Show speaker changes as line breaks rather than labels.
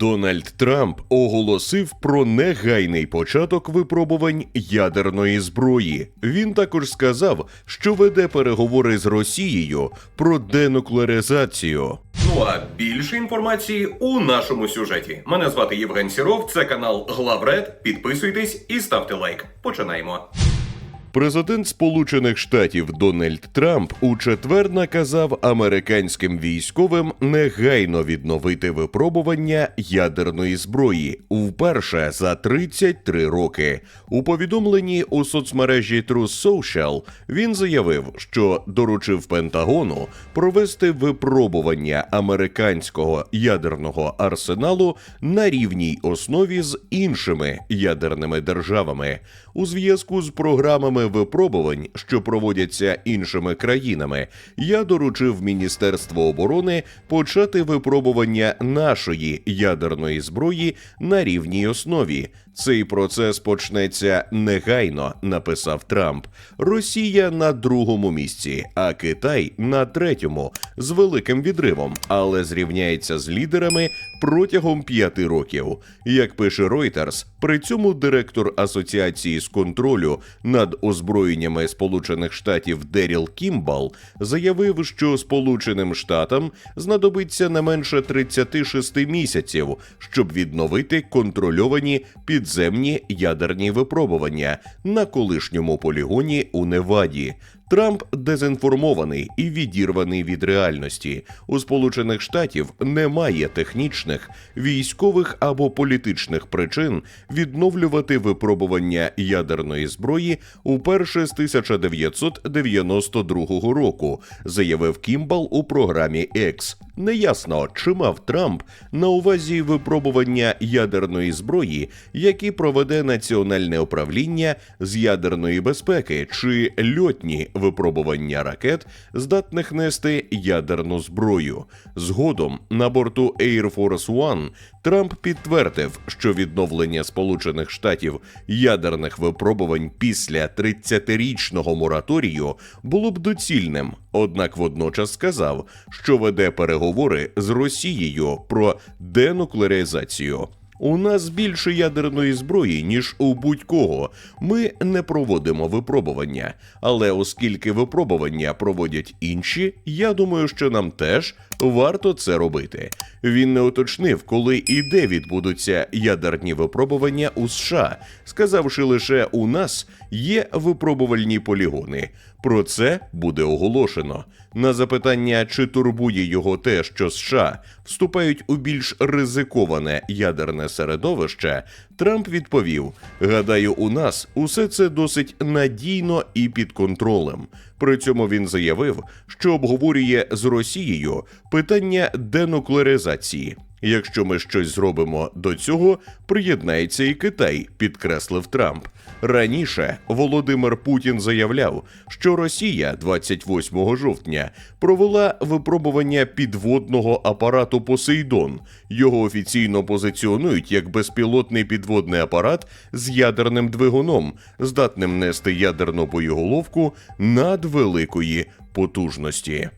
Дональд Трамп оголосив про негайний початок випробувань ядерної зброї. Він також сказав, що веде переговори з Росією про денуклеаризацію.
Ну а більше інформації у нашому сюжеті. Мене звати Євген Сіров, це канал Главред. Підписуйтесь і ставте лайк. Починаємо.
Президент Сполучених Штатів Дональд Трамп у четвер наказав американським військовим негайно відновити випробування ядерної зброї вперше за 33 роки. У повідомленні у соцмережі Truth Social він заявив, що доручив Пентагону провести випробування американського ядерного арсеналу на рівній основі з іншими ядерними державами у зв'язку з програмами випробувань, що проводяться іншими країнами, я доручив Міністерству оборони почати випробування нашої ядерної зброї на рівній основі. Цей процес почнеться негайно, написав Трамп. Росія на другому місці, а Китай на третьому з великим відривом, але зрівняється з лідерами протягом п'яти років. Як пише Reuters, при цьому директор асоціації з контролю над озброєннями Сполучених Штатів Деріл Кімбал заявив, що Сполученим Штатам знадобиться не менше 36 місяців, щоб відновити контрольовані підземні ядерні випробування на колишньому полігоні у Неваді. Трамп дезінформований і відірваний від реальності. У Сполучених Штатів немає технічних, військових або політичних причин відновлювати випробування ядерної зброї уперше з 1992 року, заявив Кімбал у програмі X. Неясно, чи мав Трамп на увазі випробування ядерної зброї, які проведе національне управління з ядерної безпеки, чи льотні випробування ракет, здатних нести ядерну зброю. Згодом на борту Air Force One Трамп підтвердив, що відновлення Сполучених Штатів ядерних випробувань після 30-річного мораторію було б доцільним. Однак водночас сказав, що веде переговори з Росією про денуклеаризацію. У нас більше ядерної зброї, ніж у будь-кого. Ми не проводимо випробування. Але оскільки випробування проводять інші, я думаю, що нам теж варто це робити. Він не уточнив, коли і де відбудуться ядерні випробування у США, сказавши лише у нас є випробувальні полігони. Про це буде оголошено. На запитання, чи турбує його те, що США вступають у більш ризиковане ядерне середовище, Трамп відповів: Гадаю, у нас усе це досить надійно і під контролем. При цьому він заявив, що обговорює з Росією питання денуклеаризації. Якщо ми щось зробимо до цього, приєднається і Китай, підкреслив Трамп. Раніше Володимир Путін заявляв, що Росія 28 жовтня провела випробування підводного апарату Посейдон. Його офіційно позиціонують як безпілотний підводний апарат з ядерним двигуном, здатним нести ядерну боєголовку надвеликої потужності.